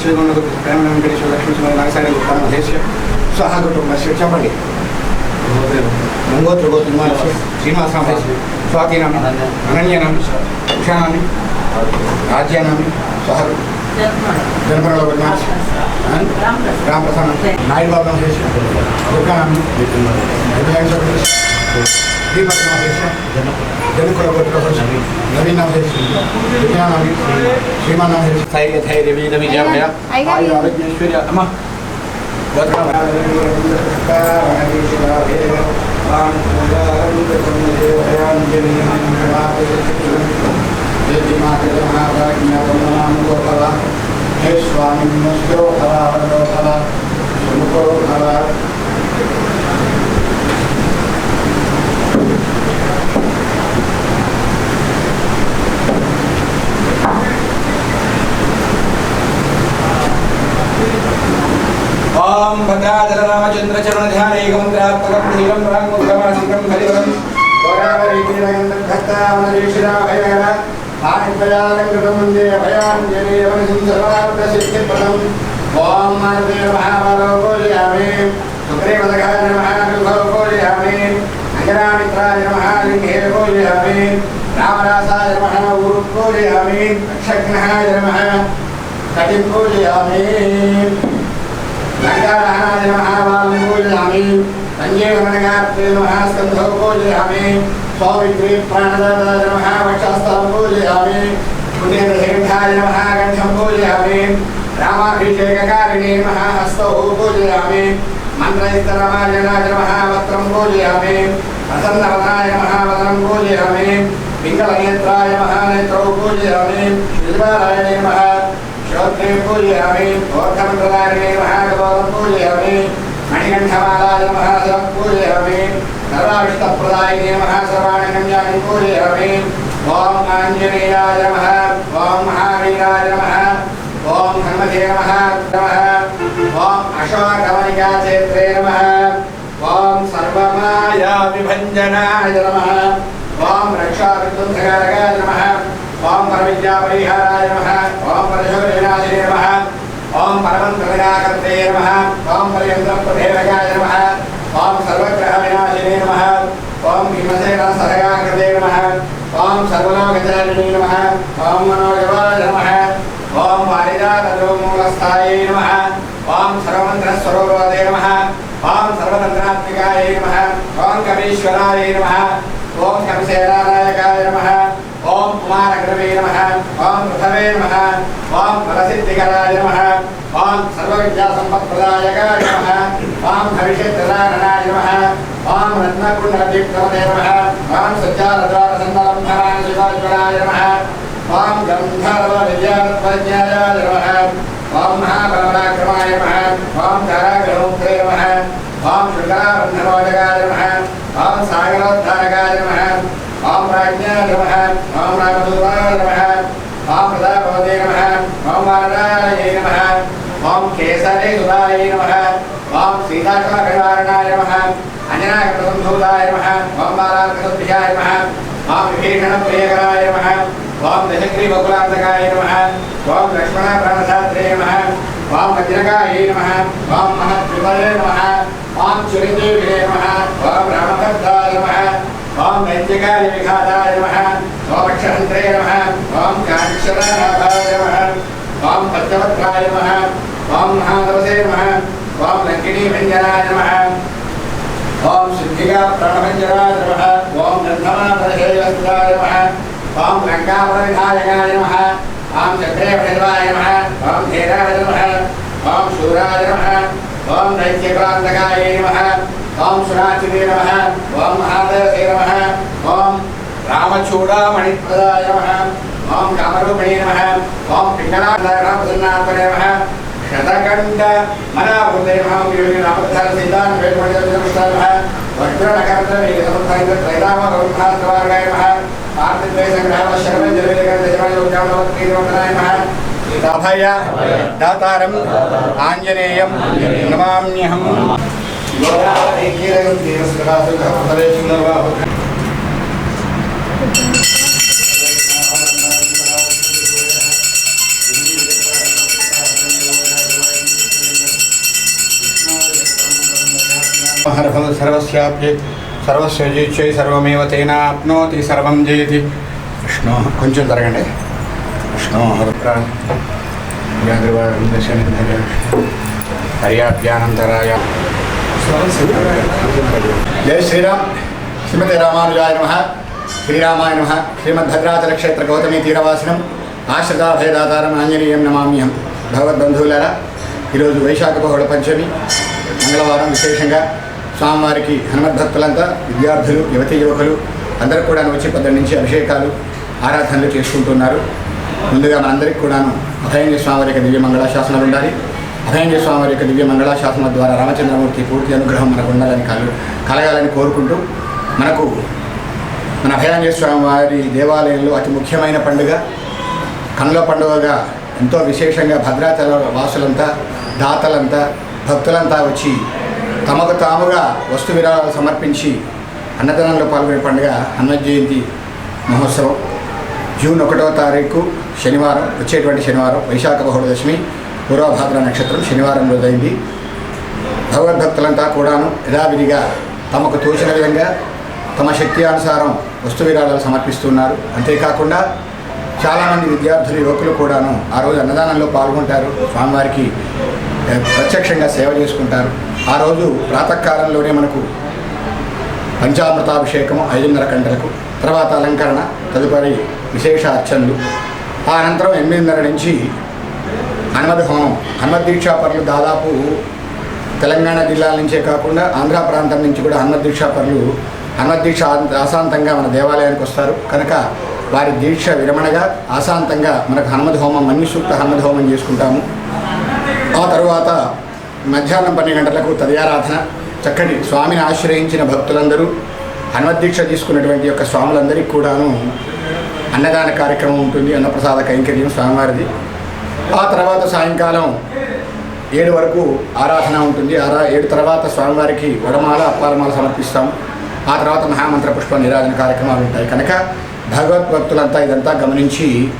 ಶ್ರೀಗೊಂಡದ ಕನ್ನಡ ವೆಂಕಟೇಶ್ವರ ಲಕ್ಷ್ಮೀ ಶ್ರೀ ನಾಗಸಾರಿ ತಮ್ಮ ದೇಶ. ಸಹ ಕುಟುಂಬ ಶ್ರೀ ಚಪಳ್ಳಿ ಮುಂಗೋತ್ರ ಗೋತ್ರ ಶ್ರೀನಿವಾಸನಾಮ ಸ್ವಾತಿನಾಮ ಅನನ್ಯನಾಮ ಉಷಾನಾಮಿ ರಾಜ್ಯನಾಮಿ ಸಹ ಧರ್ಮಗಳ రామప్రసాద్ నాయుడు బాబు మహేష్ శ్రీమాన్ स्वामी नष्टो हरा हरो हरा सुमुखो हरा ओम भद्रादर रामचंद्र चरण ध्यान एक मंत्रात्मकम नीलम रंग मुखमासिकम हरिवरम गोरावरी तीरंग भक्ता मनरीशिरा भयरा రాంగుకమాసికం హరివరం సర్వార్థసిద్ధిప్రదం ఓం మానదేవ మహాబలోకోజయామి సుగ్రీవదగాయ నమః కృతోకోజయామి అంజనామిత్రాయ నమః లింగే కోజయామి రామరాసాయ నమః ఊరుకోజయామి అక్షఘ్నాయ నమః కటిం పూజయామి లంకాదహనాయ నమః సంజీవనగాత్రే నమః స్కంధో పూజయామి पौवित्रे प्राणदाय नमः वक्षस्थलं पूजयामि पुण्यदशगन्धाय नमः गन्धं पूजयामि रामाभिषेककारिणे नमः हस्तौ पूजयामि मन्त्रैस्तरामायणाय नमः वक्त्रं पूजयामि प्रसन्नवनाय नमः वदनं पूजयामि पिङ्गलनेत्राय महानेत्रौ पूजयामि श्रीवाराय सर्वाविष्टप्रदायिने नमः सर्वाणगम्यानि पूजयामि ॐ आञ्जनेयाय नमः ॐ महावीराय नमः ॐ हनुमते नमः नमः ॐ अशोकवनिकाक्षेत्रे नमः ॐ सर्वमायाविभञ्जनाय नमः ॐ रक्षाविध्वंसकारकाय नमः ओम परविद्यापरिहाराय नमः ओम परशुरविनाशिने नमः ओम परमन्त्रविनाकर्ते नमः ओम पर्यन्तप्रभेदकाय చంద్రమణి నమ ఓం మనోజవాయ నమ ఓం వారిజాతమూలస్థాయ నమ ఓం సర్వమంత్ర స్వరూపదే నమ ఓం సర్వతంత్రాత్మికాయ నమ ఓం కవీశ్వరాయ నమ ఓం కవిశేరానాయకాయ నమ ఓం కుమారగ్రవే నమ ఓం పృథవే నమ ఓం ఫలసిద్ధికరాయ सज्जालद्वारसन्दलम्भराशिवाज्वलाय नमः ओम गन्धर्वविद्यात्मज्ञाय नमः ओम महाबलपराक्रमाय नमः ओम कारागृहोत्रे नमः ओम शृङ्गारबन्धनोदकाय नमः ओम सागरोद्धारकाय नमः ओम राज्ञाय नमः ओम रामदूताय नमः ओम प्रदाभवते नमः ओम वारदाय नमः ओम केसरे सुधाय नमः ओम सीताचलकनिवारणाय नमः अंजनाकृतसंभूताय नमः ओम बालाकृतभ्याय नमः శ్రీగణప్రియకరాయ నమ వాం దశగ్రీవకులాంతకాయ నమ వాం లక్ష్మణప్రాణశాస్త్రే నమ వాం వజ్రకాయ నమ వాం మహత్విపదే నమ వాం చురంజీవినే నమ వాం రామకర్తాయ నమ వాం నైత్యకాయ విఘాతాయ నమ వామక్షరంత్రే నమ వాం కాక్షరాభాయ నమ వాం పత్యవత్రాయ నమ వాం మహానవసే నమ వాం లంకిణీభంజనాయ నమ వాం శుద్ధిగా ప్రాణభంజనాయ నమ சமாதேயாய நம ஓம் கங்காபரவிதாயகாய நம ஓம் சந்திரேபரிவாய நம ஓம் தேராய நம ஓம் சூராய நம ஓம் தைத்தியகாந்தகாய நம ஓம் சுராச்சிவே நம ஓம் மகாதேவசே நம ஓம் ராமச்சூடாமணிப்பதாய நம ஓம் கமருபணே நம ஓம் பிங்களா ராமசன்னாத்மனே நம శతకంఠ మన హృదయమాపదాన సిద్ధాన్ వక్రనకర్తైరామగౌభాస్వార్గాయ అభయ దాతారం ఆంజనేయం నమామ్యహం గోదావరి కీరగం దేవస్వరాసు కమలేశ్వర సర్వ సర్వస్యాప్యే సర్వస్య జీచ్చై సర్వమేవ తేనాప్నోతి సర్వం జయతి విష్ణు కొంచెం జరగండి విష్ణు హర్యాభ్యానంతరాయ జై శ్రీరామ్. శ్రీమతి రామానుజాయ నమ. శ్రీరామాయ నమ. శ్రీమద్భద్రాచలక్షేత్ర గౌతమి తీరవాసినం. ఆశ్రితాభయదాతారం ఆంజనేయం నమామ్యం భగవద్బంధువులారా ఈరోజు వైశాఖ బహుళ పంచమి. మంగళవారం విశేషంగా. స్వామివారికి హనుమద్భక్తులంతా విద్యార్థులు యువతి యువకులు అందరూ కూడా వచ్చి పొద్దున్న నుంచి అభిషేకాలు ఆరాధనలు చేసుకుంటున్నారు. ముందుగా మనందరికీ కూడాను అభయంజ స్వామివారి యొక్క దివ్య మంగళాశాసనాలు ఉండాలి. అభయంజ స్వామివారి యొక్క దివ్య మంగళాశాసనం ద్వారా రామచంద్రమూర్తి పూర్తి అనుగ్రహం మనకు ఉండాలని కలు కలగాలని కోరుకుంటూ మనకు మన అభయాంజ స్వామి వారి దేవాలయంలో అతి ముఖ్యమైన పండుగ. కనుల పండుగగా ఎంతో విశేషంగా భద్రాచల వాసులంతా దాతలంతా భక్తులంతా వచ్చి తమకు తాముగా వస్తు విరాళాలు సమర్పించి అన్నదానంలో పాల్గొనే పండుగ అన్న జయంతి మహోత్సవం. జూన్ ఒకటవ తారీఖు శనివారం వచ్చేటువంటి శనివారం వైశాఖ బహుళదశమి పూర్వభాద్ర నక్షత్రం శనివారం రోజైంది. భగవద్భక్తులంతా కూడాను యథావిధిగా తమకు తోచిన విధంగా తమ శక్తి అనుసారం వస్తు విరాళాలు సమర్పిస్తున్నారు అంతేకాకుండా చాలామంది విద్యార్థులు యువకులు కూడాను ఆ రోజు అన్నదానంలో పాల్గొంటారు. స్వామివారికి ప్రత్యక్షంగా సేవ చేసుకుంటారు. ఆ రోజు ప్రాతకాలంలోనే మనకు పంచామృతాభిషేకము ఐదున్నర గంటలకు తర్వాత అలంకరణ తదుపరి విశేష అర్చనలు. ఆ అనంతరం ఎనిమిదిన్నర నుంచి హనుమద్ హోమం. హనుమద్ దీక్షాపరులు దాదాపు తెలంగాణ జిల్లాల నుంచే కాకుండా ఆంధ్ర ప్రాంతం నుంచి కూడా హనుమద్ దీక్షాపరులు హనుమద్ దీక్ష ఆశాంతంగా మన దేవాలయానికి వస్తారు. కనుక వారి దీక్ష విరమణగా ఆశాంతంగా మనకు హనుమద్ హోమం మన్యుసూక్త హనుమద్ హోమం చేసుకుంటాము. ఆ తరువాత మధ్యాహ్నం పన్నెండు గంటలకు తదియారాధన చక్కటి స్వామిని ఆశ్రయించిన భక్తులందరూ హనుమద్దీక్ష తీసుకున్నటువంటి యొక్క స్వాములందరికీ కూడాను అన్నదాన కార్యక్రమం ఉంటుంది. అన్నప్రసాద కైంకర్యం స్వామివారిది. ఆ తర్వాత సాయంకాలం ఏడు వరకు ఆరాధన ఉంటుంది. ఆరా ఏడు తర్వాత స్వామివారికి వడమాల అప్పాలమాల సమర్పిస్తాం. ఆ తర్వాత మహామంత్ర పుష్ప నిరాజన కార్యక్రమాలు ఉంటాయి. కనుక భగవద్భక్తులంతా ఇదంతా గమనించి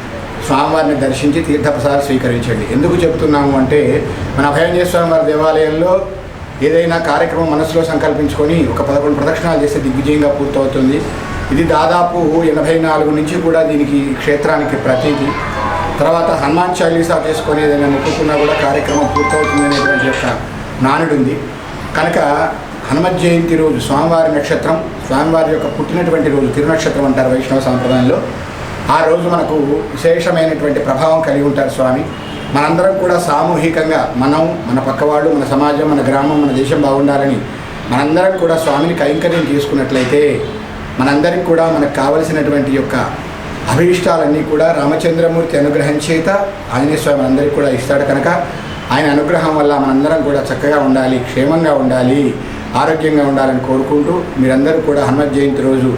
స్వామివారిని దర్శించి తీర్థప్రసాదాలు స్వీకరించండి. ఎందుకు చెబుతున్నాము అంటే మన అభయంజయ స్వామివారి దేవాలయంలో ఏదైనా కార్యక్రమం మనసులో సంకల్పించుకొని ఒక పదకొండు ప్రదక్షిణాలు చేస్తే దిగ్విజయంగా పూర్తవుతుంది. ఇది దాదాపు ఎనభై నాలుగు నుంచి కూడా దీనికి క్షేత్రానికి ప్రతీది తర్వాత హనుమాన్ చాలీసా చేసుకొని ఏదైనా మొక్కుకున్నా కూడా కార్యక్రమం పూర్తవుతుంది అనేటువంటి యొక్క నానుడు ఉంది కనుక హనుమత్ జయంతి రోజు స్వామివారి నక్షత్రం స్వామివారి యొక్క పుట్టినటువంటి రోజు తిరునక్షత్రం అంటారు వైష్ణవ సాంప్రదాయంలో. ఆ రోజు మనకు విశేషమైనటువంటి ప్రభావం కలిగి ఉంటారు స్వామి. మనందరం కూడా సామూహికంగా మనం మన పక్కవాళ్ళు మన సమాజం మన గ్రామం మన దేశం బాగుండాలని మనందరం కూడా స్వామిని కైంకర్యం చేసుకున్నట్లయితే మనందరికి కూడా మనకు కావలసినటువంటి యొక్క అభీష్టాలన్నీ కూడా రామచంద్రమూర్తి అనుగ్రహం చేత ఆంజనేయ స్వామి అందరికీ కూడా ఇస్తాడు కనుక ఆయన అనుగ్రహం వల్ల మనందరం కూడా చక్కగా ఉండాలి క్షేమంగా ఉండాలి ఆరోగ్యంగా ఉండాలని కోరుకుంటూ మీరందరూ కూడా హనుమత్ జయంతి రోజు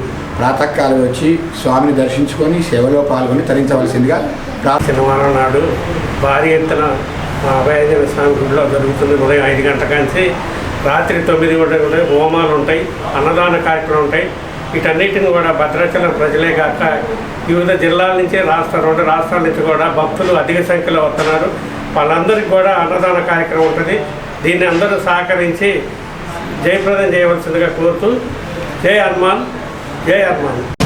ప్రాతకాలం వచ్చి స్వామిని దర్శించుకొని సేవలో పాల్గొని తరించవలసిందిగా శనివారం నాడు భారీ ఎత్తున అభయజన స్వామి గుడిలో జరుగుతుంది ఉదయం ఐదు గంటల నుంచి రాత్రి తొమ్మిది గంటల కూడా హోమాలు ఉంటాయి అన్నదాన కార్యక్రమం ఉంటాయి. వీటన్నిటిని కూడా భద్రాచలం ప్రజలే కాక వివిధ జిల్లాల నుంచి రాష్ట్ర రెండు రాష్ట్రాల నుంచి కూడా భక్తులు అధిక సంఖ్యలో వస్తున్నారు. వాళ్ళందరికీ కూడా అన్నదాన కార్యక్రమం ఉంటుంది. దీన్ని అందరూ సహకరించి జయప్రదం చేయవలసిందిగా కోరుతూ జై హనుమాన్. జై హనుమాన్